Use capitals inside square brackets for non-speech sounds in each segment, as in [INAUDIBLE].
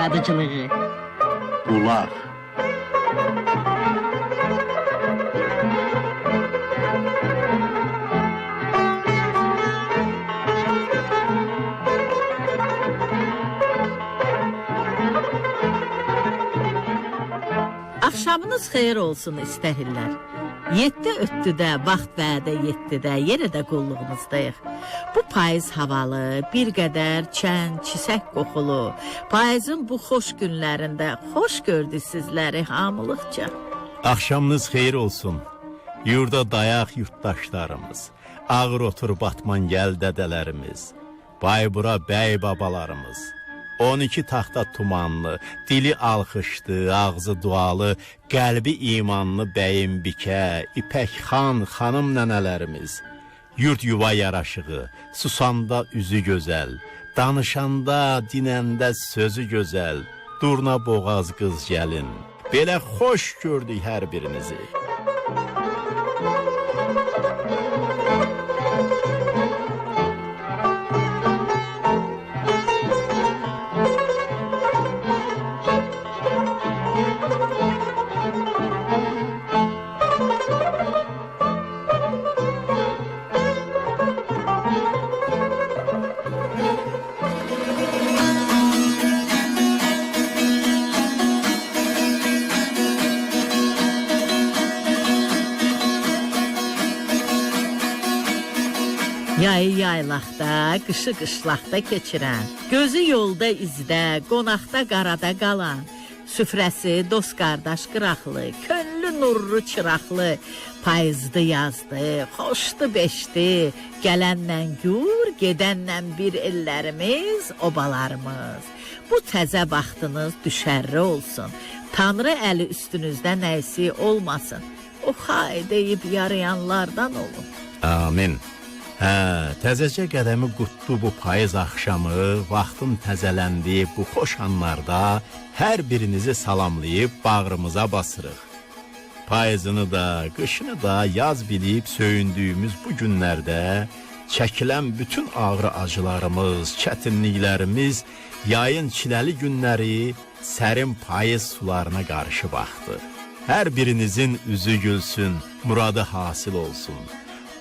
yaradıcılığı. Ulaq. Axşamınız xeyir olsun istəhirlər. 7 ötdüdə, vaxt vədə 7-də, yenə də qulluğunuzdayıq. Payız havalı, bir qədər çən, çisək qoxulu, payızın bu xoş günlərində xoş gördük sizləri hamılıqca. Axşamınız xeyir olsun. Yurda dayaq yurttaşlarımız, ağır otur batman gəl dədələrimiz, Baybura bəy babalarımız. 12 taxta tumanlı, dili alxışdı, ağzı dualı, qəlbi imanlı bəyim bikə, İpək xan, xanım nənələrimiz. Yurt yuva yaraşığı, susanda üzü gözəl, danışanda, dinəndə sözü gözəl, durna boğaz qız gəlin. Belə xoş gördük hər birinizi. Yayı yaylaqda, qışı qışlaqda keçirən, gözü yolda izdə, qonaqda qarada qalan, süfrəsi dost qardaş qıraqlı, könlü nurlu çıraqlı, payızdı yazdı, xoşdu beşdi, gələnlə gür, gedənlə bir ellərimiz, obalarımız. Bu təzə vaxtınız düşərli olsun. Tanrı əli üstünüzdə nəysi olmasın. O xay deyib yarayanlardan olun. Amin. Hə, təzəcə qədəmi qutdu bu payız axşamı, vaxtın təzələndiyi bu xoş anlarda hər birinizi salamlayıb bağrımıza basırıq. Payızını da, qışını da yaz bilib söyündüyümüz bu günlərdə çəkilən bütün ağrı acılarımız, çətinliklərimiz yayın çiləli günləri sərin payız sularına qarşı baxdı. Hər birinizin üzü gülsün, muradı hasil olsun.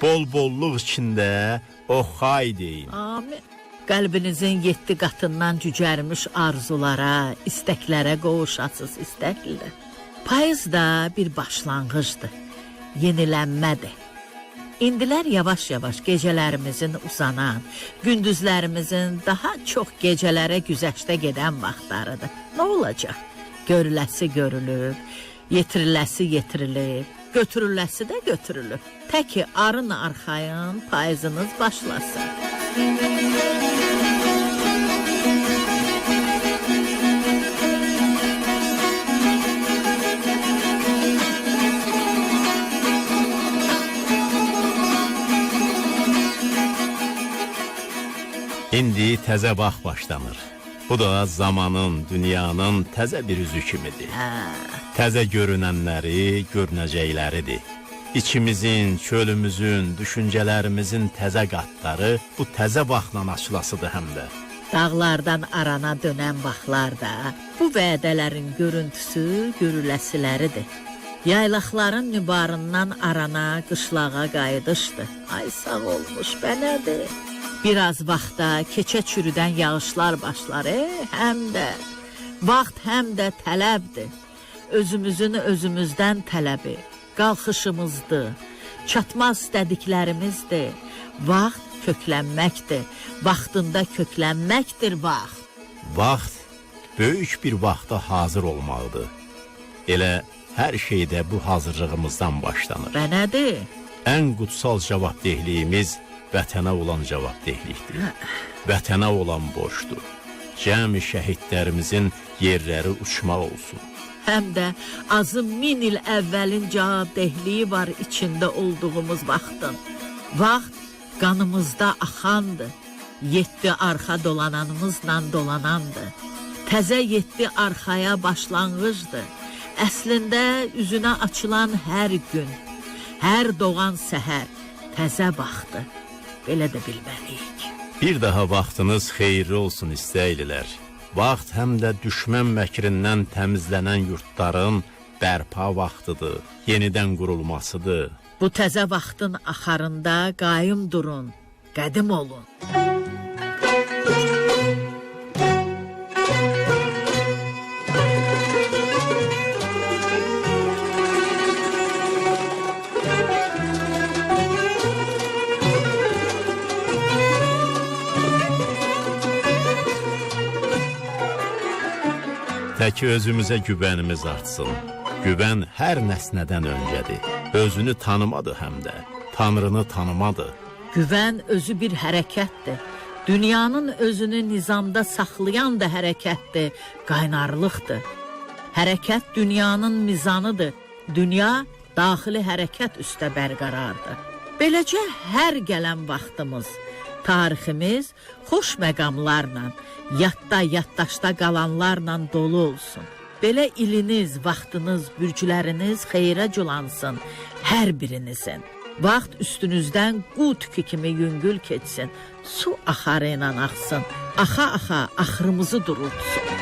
Bol-bolluq içində o xay deyin. Amin. Qəlbinizin yeddi qatından cücərmiş arzulara, istəklərə qovuşasız istəklə. Payız da bir başlanğıcdır, yenilənmədir. İndilər yavaş-yavaş gecələrimizin uzanan, gündüzlərimizin daha çox gecələrə güzəştə gedən vaxtlarıdır. Nə olacaq? Görüləsi görülüb, yetiriləsi yetirilib, götürüləsi də götürülüb. Təki arın arxayın payızınız başlasın. İndi təzə vaxt başlanır. Bu da zamanın, dünyanın təzə bir üzü kimidir. Təzə görünənləri, görünəcəkləridir. İçimizin, çölümüzün, düşüncələrimizin təzə qatları bu təzə vaxtla açılasıdır həm də. dağlardan arana dönən vaxtlar da bu vədələrin görüntüsü görüləsiləridir. Yaylaqların nübarından arana qışlağa qayıdışdı. Ay sağ olmuş bənədir. Biraz vaxtda keçə çürüdən yağışlar başlar, e, həm də vaxt həm də tələbdir. Özümüzün özümüzdən tələbi, qalxışımızdır, çatmaz istədiklərimizdir. Vaxt köklənməkdir, vaxtında köklənməkdir vaxt. Vaxt böyük bir vaxta hazır olmalıdır. Elə hər şey də bu hazırlığımızdan başlanır. Və nədir? Ən qutsal cavabdehliyimiz vətənə olan cavabdehlikdir. Vətənə olan borcdur. Cəmi şəhidlərimizin yerləri uçmaq olsun. Həm də azı min il əvvəlin cavabdehliyi var içində olduğumuz vaxtın. Vaxt qanımızda axandır. Yeddi arxa dolananımızla dolanandır. Təzə yeddi arxaya başlanğıcdır. Əslində üzünə açılan hər gün, hər doğan səhər təzə vaxtdır. Belə də bilməliyik. Bir daha vaxtınız xeyirli olsun istəylilər. Vaxt həm də düşmən məkrindən təmizlənən yurtların bərpa vaxtıdır, yenidən qurulmasıdır. Bu təzə vaxtın axarında qayım durun, qədim olun. Təki özümüzə güvənimiz artsın. Güvən hər nəsnədən öncədir. Özünü tanımadı həm də, Tanrını tanımadı. Güvən özü bir hərəkətdir. Dünyanın özünü nizamda saxlayan da hərəkətdir, qaynarlıqdır. Hərəkət dünyanın mizanıdır. Dünya daxili hərəkət üstə bərqərardır. Beləcə hər gələn vaxtımız, tariximiz xoş məqamlarla, yadda, yaddaşda qalanlarla dolu olsun. Belə iliniz, vaxtınız, bürcləriniz xeyrə culansın hər birinizin. Vaxt üstünüzdən qu tükü kimi yüngül keçsin. Su axarı ilə axsın. Axa-axa axırımızı durultsun.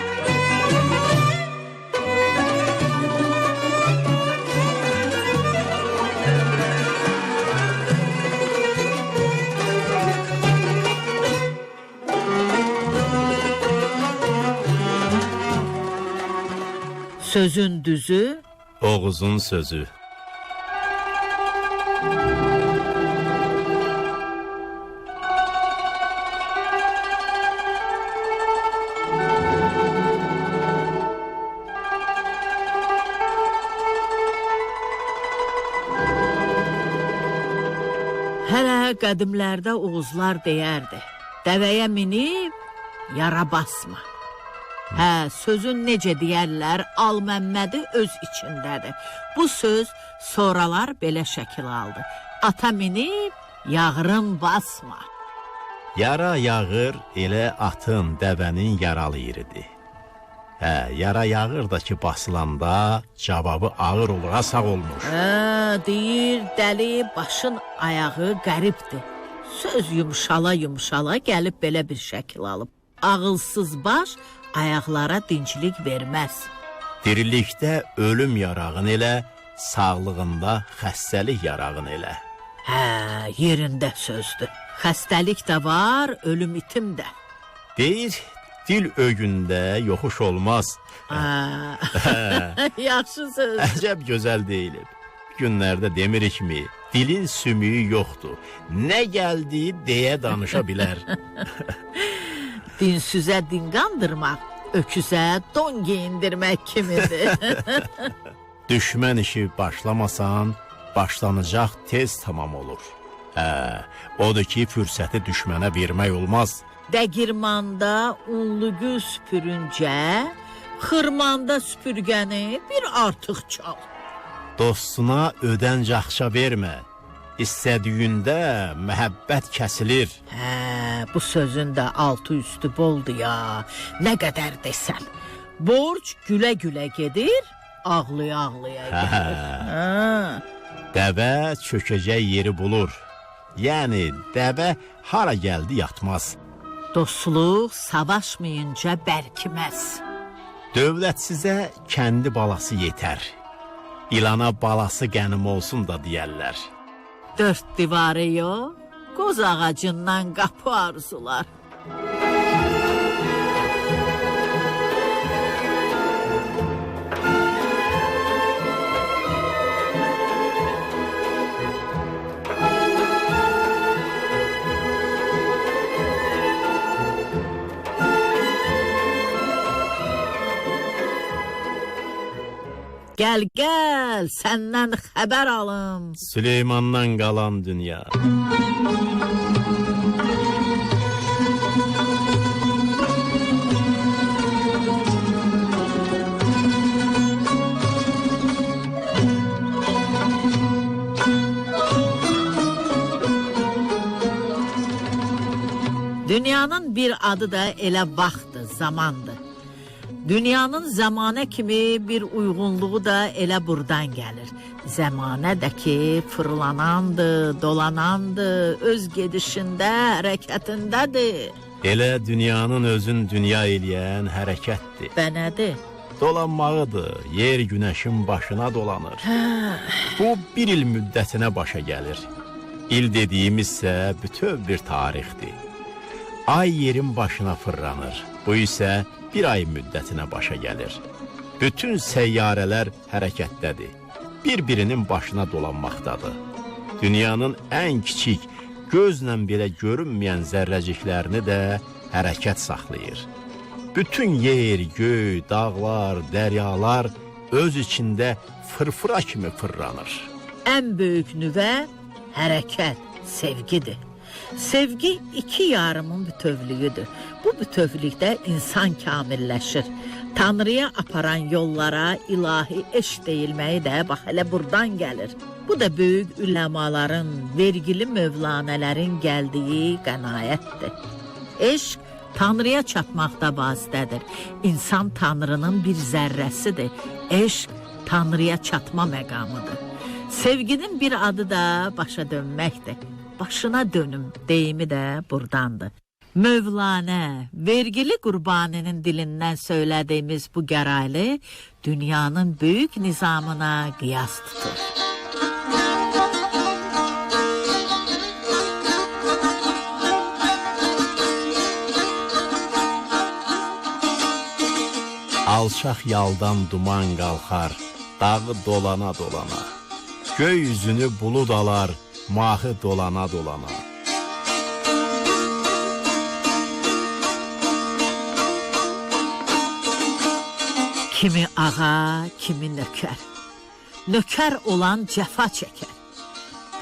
Sözün düzü Oğuzun sözü. Hələ qədimlərdə Oğuzlar deyərdi. Dəvəyə minib yara basma. Hə, sözün necə deyərlər, Al Məmmədi öz içindədir. Bu söz sonralar belə şəkil aldı. Ata minib yağırın basma. Yara yağır elə atın, dəvənin yaralı yeridir. Hə, yara yağır da ki basılanda cavabı ağır olur, sağ olmuş. Hə, deyir dəli başın ayağı qəribdir. Söz yumşala yumşala gəlib belə bir şəkil alıb. Ağılsız baş ayaqlara dinclik verməz. Dirilikdə ölüm yarağın elə, sağlığında xəstəlik yarağın elə. Hə, yerində sözdür. Xəstəlik də var, ölüm itim də. Deyir, dil ögündə yoxuş olmaz. [LAUGHS] Yaxşı söz. Əcəb gözəl deyilib. Günlərdə demirikmi, dilin sümüyü yoxdur. Nə gəldiyi deyə danışa bilər. [LAUGHS] Dinsüzə din qandırmaq, öküzə don geyindirmək kimidir. [LAUGHS] Düşmən işi başlamasan, başlanacaq tez tamam olur. Hə, odur ki, fürsəti düşmənə vermək olmaz. Dəgirmanda unlu gül süpürüncə, xırmanda süpürgəni bir artıq çal. Dostuna ödənc axşa vermə. İstədiyində məhəbbət kəsilir. Hə, bu sözün də altı üstü boldu ya. Nə qədər desəm. Borc gülə-gülə gedir, ağlaya-ağlaya gedir. Hə. Dəvə çökəcək yeri bulur. Yəni dəvə hara gəldi yatmaz. Dostluq savaşmayınca bərkiməz. Dövlət sizə kəndi balası yetər. İlana balası qənim olsun da deyərlər. Dörd divarı yox, qoz ağacından qapı arzular. Gəl, gəl, səndən xəbər alım. Süleymandan qalan dünya. Dünyanın bir adı da elə vaxtdır, zamandır. Dünyanın zamanə kimi bir uyğunluğu da elə burdan gəlir. Zəmanə də ki, fırlanandır, dolanandır, öz gedişində, hərəkətindədir. Elə dünyanın özün dünya eləyən hərəkətdir. Bə nədir? Dolanmağıdır. Yer günəşin başına dolanır. Bu bir il müddətinə başa gəlir. İl dediyimizsə bütöv bir tarixdir. Ay yerin başına fırlanır. Bu isə bir ay müddətinə başa gəlir. Bütün səyyarələr hərəkətdədir. Bir-birinin başına dolanmaqdadır. Dünyanın ən kiçik, gözlə belə görünməyən zərrəciklərini də hərəkət saxlayır. Bütün yer, göy, dağlar, dəryalar öz içində fırfıra kimi fırlanır. Ən böyük nüvə hərəkət, sevgidir. Sevgi iki yarımın bütövlüyüdür. Bu bütövlükdə insan kamilləşir. Tanrıya aparan yollara ilahi eşq deyilməyi də bax elə burdan gəlir. Bu da böyük üləmaların, vergili mövlanələrin gəldiyi qənaətdir. Eşq Tanrıya çatmaqda vasitədir. İnsan Tanrının bir zərrəsidir. Eşq Tanrıya çatma məqamıdır. Sevginin bir adı da başa dönməkdir. Başına dönüm deyimi də burdandır. Mövlanə, vergili qurbaninin dilindən söylədiyimiz bu gəraylı dünyanın böyük nizamına qiyas tutur. Alçaq yaldan duman qalxar, dağı dolana dolana. Göy üzünü bulud alar, mahı dolana dolana. Kimi ağa, kimi nökər. Nökər olan cəfa çəkər.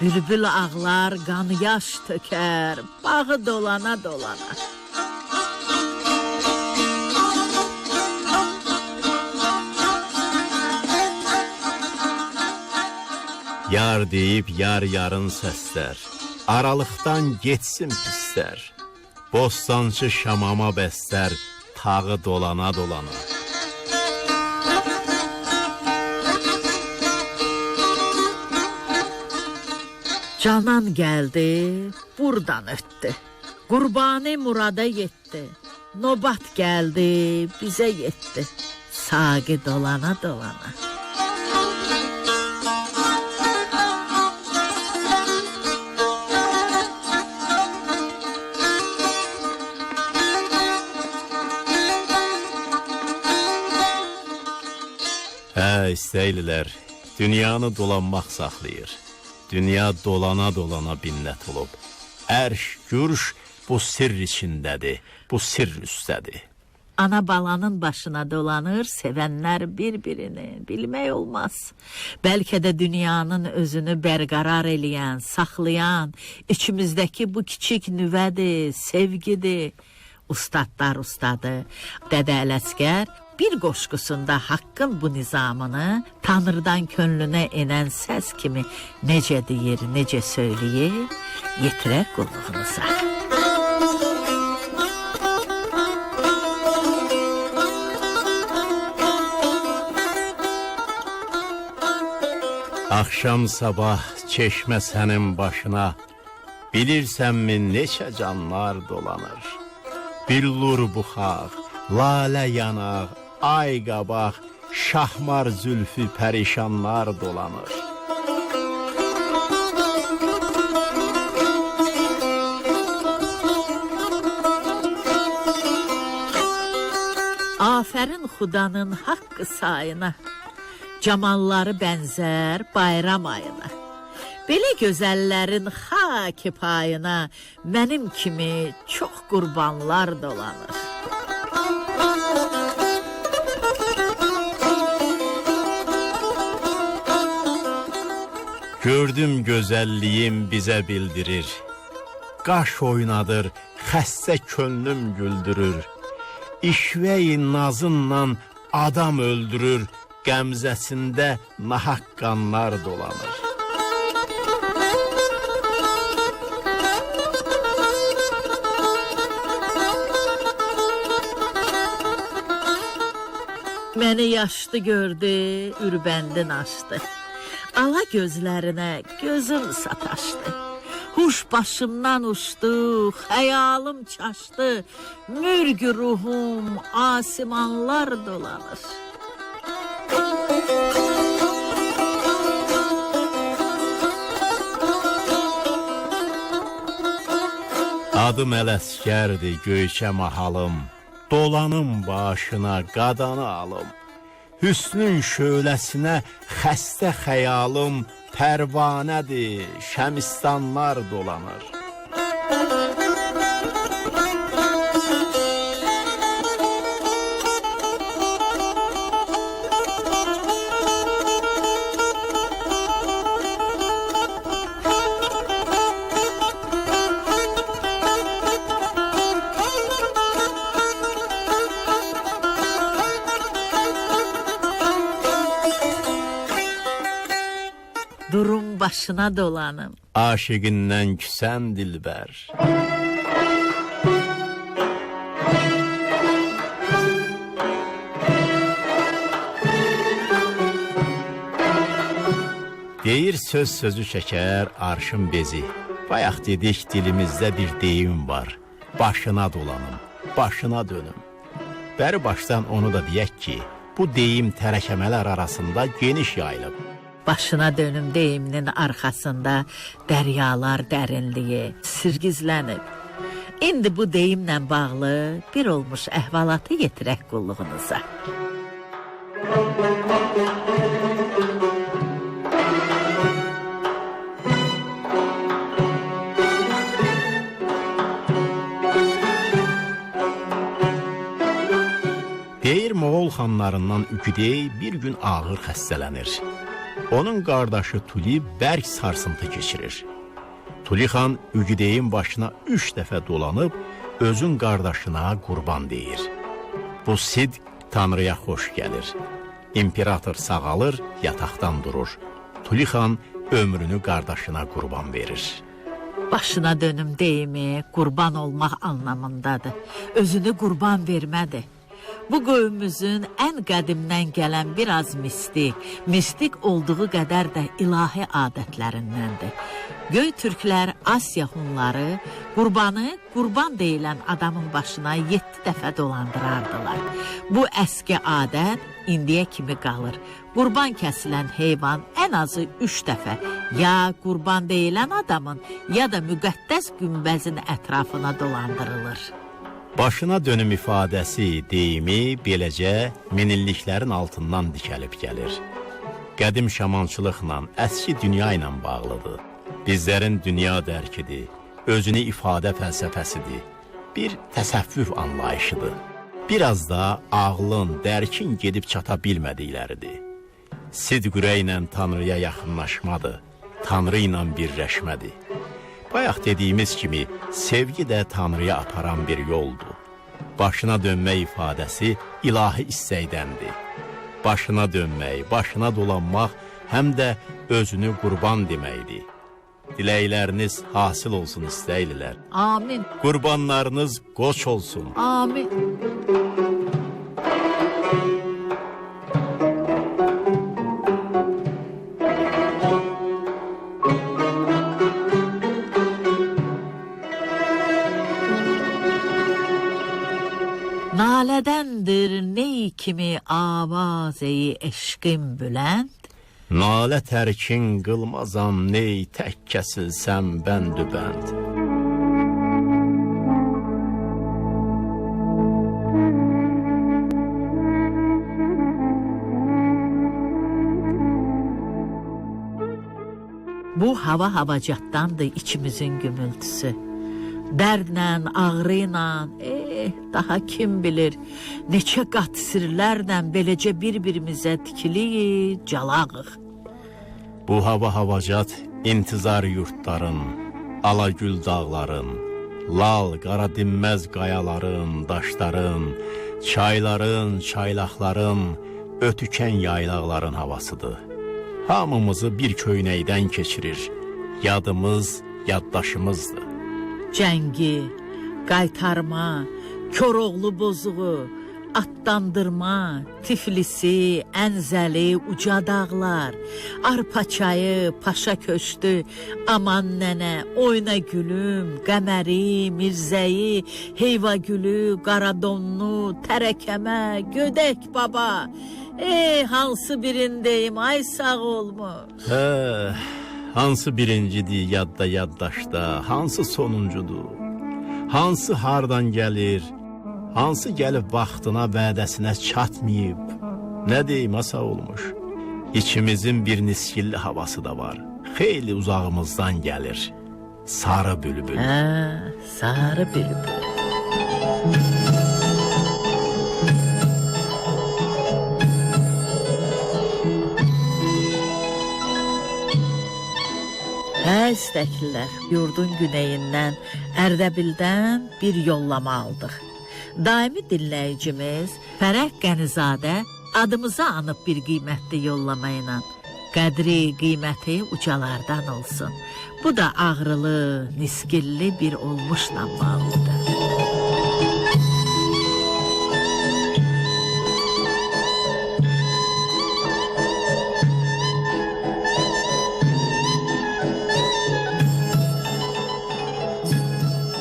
Bülbül ağlar, qan yaş tökər, bağı dolana dolana. Yar deyib yar yarın səslər, aralıqdan getsin pislər. Bostancı şamama bəstər, tağı dolana dolana. Canan gəldi, burdan ötdü. Qurbani murada yetdi. Nobat gəldi, bizə yetdi. Saqi dolana dolana. Hə, istəylilər, dünyanı dolanmaq saxlayır. Dünya dolana dolana binnət olub. Ərş, gürş bu sirr içindədir, bu sirr üstədir. Ana balanın başına dolanır, sevənlər bir-birini bilmək olmaz. Bəlkə də dünyanın özünü bərqərar eləyən, saxlayan, içimizdəki bu kiçik nüvədir, sevgidir. Ustadlar ustadı, Dədə Ələsgər bir qoşqusunda haqqın bu nizamını Tanrıdan könlünə enən səs kimi necə deyir, necə söyləyir, yetirər qulluğunuza. Axşam sabah çeşmə sənin başına Bilirsənmi neçə canlar dolanır Billur buxaq, lalə yanaq, ay qabaq Şahmar zülfü pərişanlar dolanır. Afərin xudanın haqqı sayına Camalları bənzər bayram ayına. Belə gözəllərin xaki payına Mənim kimi çox qurbanlar dolanır Gördüm gözəlliyim bizə bildirir. Qaş oynadır, xəstə könlüm güldürür. İşvəyi nazınla adam öldürür Qəmzəsində nahaq qanlar dolanır. Məni yaşlı gördü, ürbəndin açdı. Ala gözlərinə gözüm sataşdı. Huş başımdan uçdu, xəyalım çaşdı. Mürgü ruhum asimanlar dolanır. Adım Ələsgərdir, göyçə mahalım. Dolanım başına qadanı alım. Hüsnün şöləsinə xəstə xəyalım pərvanədir, şəmistanlar dolanır. Başına dolanım. Aşiqindən küsən dilbər. Deyir söz sözü çəkər arşın bezi. Bayaq dedik dilimizdə bir deyim var. Başına dolanım, başına dönüm. Bəri başdan onu da deyək ki, bu deyim tərəkəmələr arasında geniş yayılıb. Başına dönüm deyiminin arxasında dəryalar dərinliyi sirgizlənib. İndi bu deyimlə bağlı bir olmuş əhvalatı yetirək qulluğunuza. Deyir Moğol xanlarından Üküdey bir gün ağır xəstələnir. Onun qardaşı Tuli bərk sarsıntı keçirir. Tuli xan Ügüdeyin başına üç dəfə dolanıb özün qardaşına qurban deyir. Bu sid Tanrıya xoş gəlir. İmperator sağalır, yataqdan durur. Tuli xan ömrünü qardaşına qurban verir. Başına dönüm deyimi qurban olmaq anlamındadır. Özünü qurban vermədi. Bu qövmümüzün ən qədimdən gələn biraz mistik, mistik olduğu qədər də ilahi adətlərindəndir. Göy türklər, Asiya hunları qurbanı qurban deyilən adamın başına 7 dəfə dolandırardılar. Bu əski adət indiyə kimi qalır. Qurban kəsilən heyvan ən azı 3 dəfə ya qurban deyilən adamın ya da müqəddəs günbəzin ətrafına dolandırılır. Başına dönüm ifadəsi, deyimi beləcə minilliklərin altından dikəlib gəlir. Qədim şamançılıqla, əski dünya ilə bağlıdır. Bizlərin dünya dərkidir, özünü ifadə fəlsəfəsidir. Bir təsəvvüf anlayışıdır. Biraz da ağlın, dərkin gedib çata bilmədikləridir. Sid qürəklə Tanrıya yaxınlaşmadır, Tanrı ilə birləşmədir. Bayaq dediyimiz kimi, sevgi də Tanrıya aparan bir yoldur. Başına dönmək ifadəsi ilahi istəkdəndir. Başına dönmək, başına dolanmaq həm də özünü qurban deməkdir. Diləkləriniz hasil olsun istəylilər. Amin. Qurbanlarınız qoç olsun. Amin. Kimi avazeyi eşqim bülənd Nalə tərkin qılmazam ney tək kəsilsəm bəndübənd. Bu hava havacatdandır içimizin gümültüsü. Dərdlə, ağrı eh, daha kim bilir, neçə qat sirlərlə beləcə bir-birimizə tikiliyik, calağıq. Bu hava havacat intizar yurtların, alagül dağların, lal qara dinməz qayaların, daşların, çayların, çaylaqların, ötükən yaylaqların havasıdır. Hamımızı bir köynəkdən keçirir. Yadımız, yaddaşımızdır. Cəngi, qaytarma, Koroğlu bozuğu, Atlandırma, Tiflisi, Ənzəli, uca dağlar, Arpa çayı, Paşa köşkü, Aman nənə, oyna gülüm, Qəməri, Mirzəyi, Heyva gülü, Qaradonlu, Tərəkəmə, Gödək baba. Ey hansı birindeyim, ay sağ olmuş. Hansı birincidir yadda yaddaşda, hansı sonuncudur? Hansı hardan gəlir? Hansı gəlib vaxtına, vədəsinə çatmayıb? Nə deyim, asa olmuş? İçimizin bir niskilli havası da var. Xeyli uzağımızdan gəlir. Sarı bülbül. Hə, sarı bülbül. Hə, istəklilər, yurdun güneyindən, Ərdəbildən bir yollama aldıq. Daimi dinləyicimiz Fərəh Qənizadə adımızı anıb bir qiymətli yollama ilə qədri, qiyməti ucalardan olsun. Bu da ağrılı, niskilli bir olmuşla bağlıdır.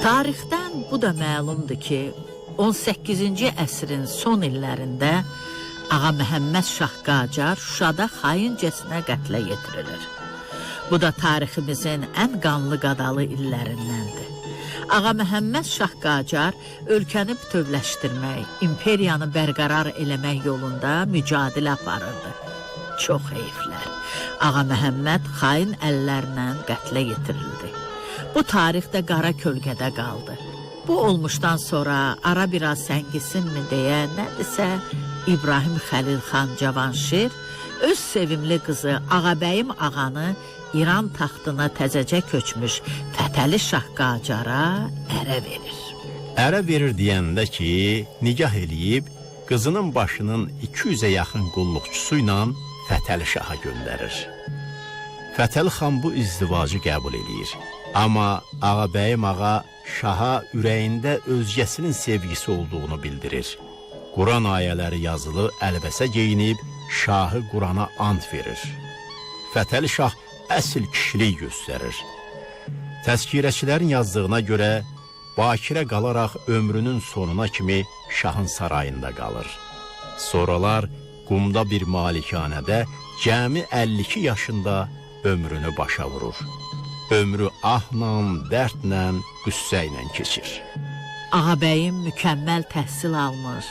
Tarixdən bu da məlumdur ki, 18-ci əsrin son illərində Ağa Məhəmməd Şah Qacar Şuşada xaincəsinə qətlə yetirilir. Bu da tariximizin ən qanlı qadalı illərindəndir. Ağa Məhəmməd Şah Qacar ölkəni bütövləşdirmək, imperiyanı bərqərar eləmək yolunda mücadilə aparırdı. Çox heyflər. Ağa Məhəmməd xain əllərlə qətlə yetirildi. Bu tarixdə qara kölgədə qaldı. Bu olmuşdan sonra ara biraz səngisinmi deyə nədirsə İbrahim Xəlil xan Cavanşir öz sevimli qızı Ağabəyim ağanı İran taxtına təzəcə köçmüş Fətəli Şah Qacara ərə verir. Ərə verir deyəndə ki, nigah eləyib qızının başının 200-ə yaxın qulluqçusu ilə Fətəli Şaha göndərir. Fətəli xan bu izdivacı qəbul eləyir. Amma Ağabəyim ağa şaha ürəyində özgəsinin sevgisi olduğunu bildirir. Quran ayələri yazılı əlbəsə geyinib şahı Qurana ant verir. Fətəli şah əsl kişilik göstərir. Təzkirəçilərin yazdığına görə Bakirə qalaraq ömrünün sonuna kimi şahın sarayında qalır. Sonralar qumda bir malikanədə cəmi 52 yaşında ömrünü başa vurur. Ömrü ahla, dərdlə, qüssə ilə keçir. Ağabəyim mükəmməl təhsil almış,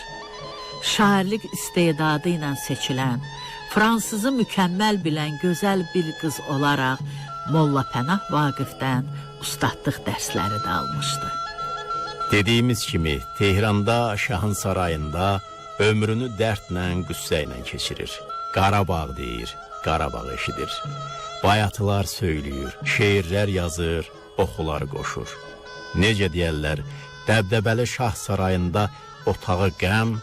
şairlik istedadı ilə seçilən, fransızı mükəmməl bilən gözəl bir qız olaraq Molla Pənah Vaqifdən ustadlıq dərsləri də almışdı. Dediyimiz kimi Tehranda şahın sarayında ömrünü dərdlə, qüssə ilə keçirir. Qarabağ deyir, Qarabağ eşidir. Bayatılar söyləyir, şeirlər yazır, oxular qoşur. Necə deyərlər, dəbdəbəli şah sarayında otağı qəm,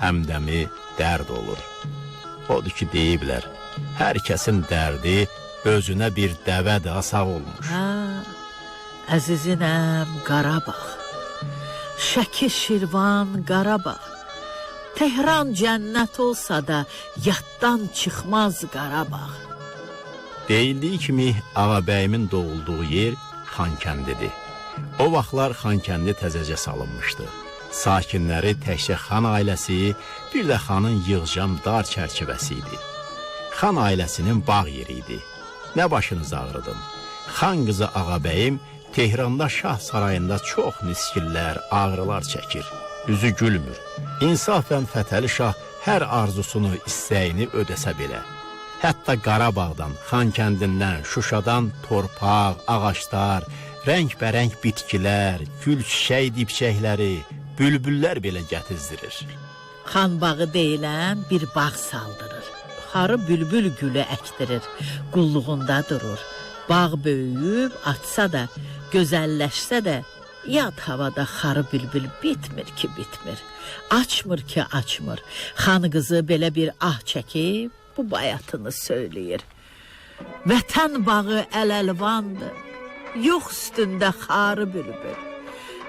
həmdəmi dərd olur. Odur ki, deyiblər, hər kəsin dərdi özünə bir dəvədə asaq olmuş. Hə, əzizinəm Qarabağ. Şəki Şirvan Qarabağ. Tehran cənnət olsa da yaddan çıxmaz Qarabağ. Deyildiyi kimi Ağabəyimin doğulduğu yer Xankəndidir. O vaxtlar Xankəndi təzəcə salınmışdı. Sakinləri təkcə xan ailəsi, bir də xanın yığcam dar çərçivəsi idi. Xan ailəsinin bağ yeri idi. Nə başınız ağrıdım. Xan qızı Ağabəyim Tehranda şah sarayında çox niskillər, ağrılar çəkir. Üzü gülmür. İnsafən Fətəli şah hər arzusunu, istəyini ödəsə belə. Hətta Qarabağdan, Xankəndindən, Şuşadan torpaq, ağaclar, rəngbərəng bitkilər, gül çiçək dibçəkləri, bülbüllər belə gətizdirir. Xan bağı deyilən bir bağ saldırır. Xarı bülbül gülü əkdirir, qulluğunda durur. Bağ böyüyüb atsa da, gözəlləşsə də, yad havada xarı bülbül bitmir ki, bitmir. Açmır ki, açmır. Xan qızı belə bir ah çəkib bu bayatını söyləyir. Vətən bağı əl-əlvandır. Yox üstündə xarı bülbül.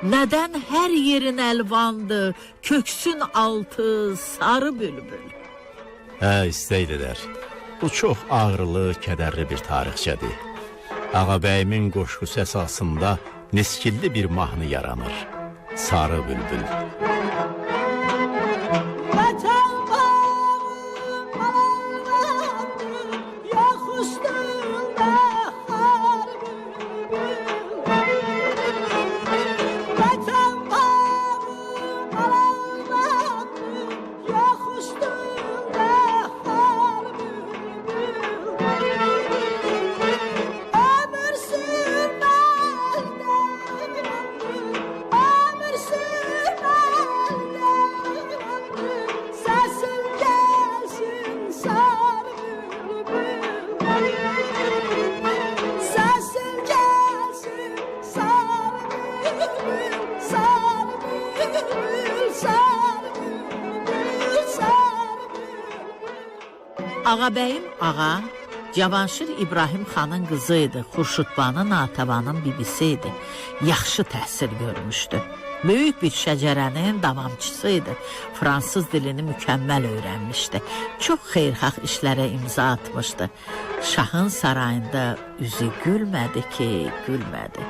Nədən hər yerin əlvandır, köksün altı sarı bülbül. Hə, istəydilər. Bu çox ağrılı, kədərli bir tarixçədir. Ağabəyimin qoşqusu əsasında niskilli bir mahnı yaranır. Sarı bülbül. Ağabəyim ağa Cavanşir İbrahim xanın qızı idi. Xurşudbanı Natəvanın bibisi idi. Yaxşı təhsil görmüşdü. Böyük bir şəcərənin davamçısı idi. Fransız dilini mükəmməl öyrənmişdi. Çox xeyirxah işlərə imza atmışdı. Şahın sarayında üzü gülmədi ki, gülmədi.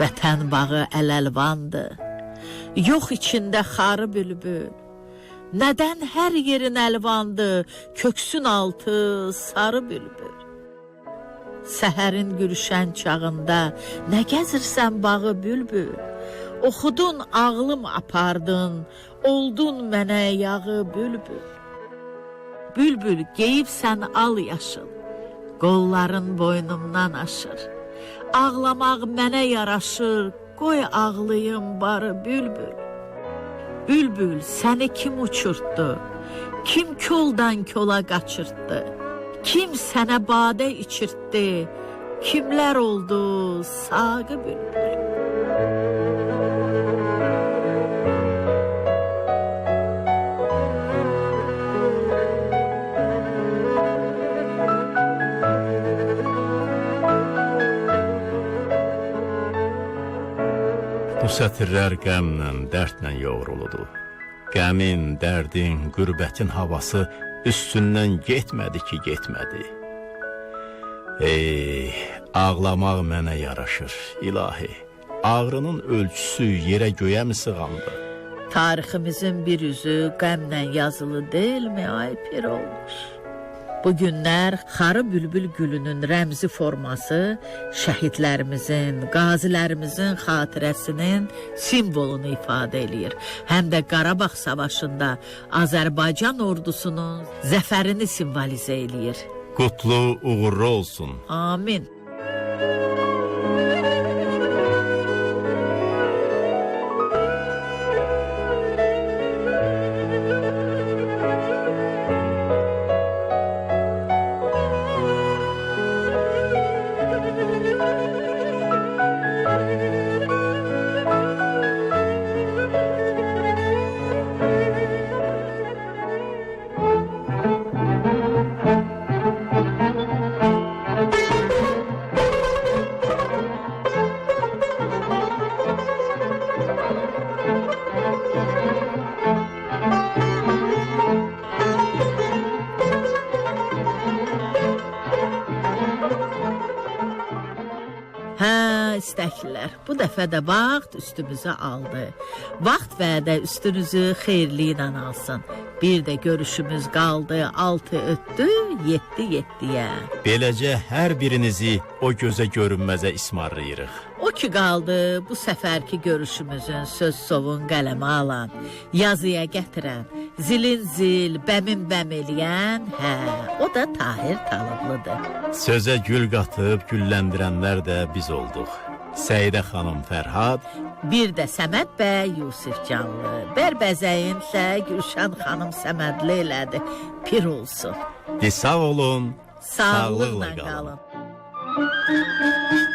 Vətən bağı əl-əlvandır. Yox içində xarı bülbül. Nədən hər yerin əlvandır, köksün altı sarı bülbül. Səhərin gülüşən çağında nə gəzirsən bağı bülbül? Oxudun ağlım apardın, oldun mənə yağı bülbül. Bülbül geyibsən al yaşıl, qolların boynumdan aşır. Ağlamaq mənə yaraşır, qoy ağlayım barı bülbül. Bülbül səni kim uçurtdu? Kim koldan kola qaçırtdı? Kim sənə badə içirtdi? Kimlər oldu saqı bülbül? Sətirlər qəmlə, dərdlə yoğruludu. Qəmin, dərdin, qürbətin havası üstündən getmədi ki, getmədi. Ey, ağlamaq mənə yaraşır, ilahi. Ağrının ölçüsü yerə göyə mi sığandı? Tariximizin bir üzü qəmlə yazılı deyilmi ay pir olmuş? Bu günlər xarı bülbül gülünün rəmzi forması şəhidlərimizin, qazilərimizin xatirəsinin simvolunu ifadə eləyir. Həm də Qarabağ savaşında Azərbaycan ordusunun zəfərini simvolizə eləyir. Qutlu, uğurlu olsun. Amin. İstəklilər. Bu dəfə də vaxt üstümüzə aldı. Vaxt vədə üstünüzü xeyirli ilə alsın. Bir də görüşümüz qaldı 6 ötdü, 7 7-yə. Beləcə hər birinizi o gözə görünməzə ismarlayırıq. O ki qaldı bu səfərki görüşümüzün söz sovun qələmə alan, yazıya gətirən, zilin zil, bəmin bəm eləyən, hə, o da Tahir Talıblıdır. Sözə gül qatıb gülləndirənlər də biz olduq. Səidə xanım Fərhad, Bir də Səməd bəy Yusif Canlı, Bərbəzəyin isə Gülşən xanım Səmədli elədi. Pir olsun. di sağ olun, Sağlıqla sağlıqla qalın. qalın.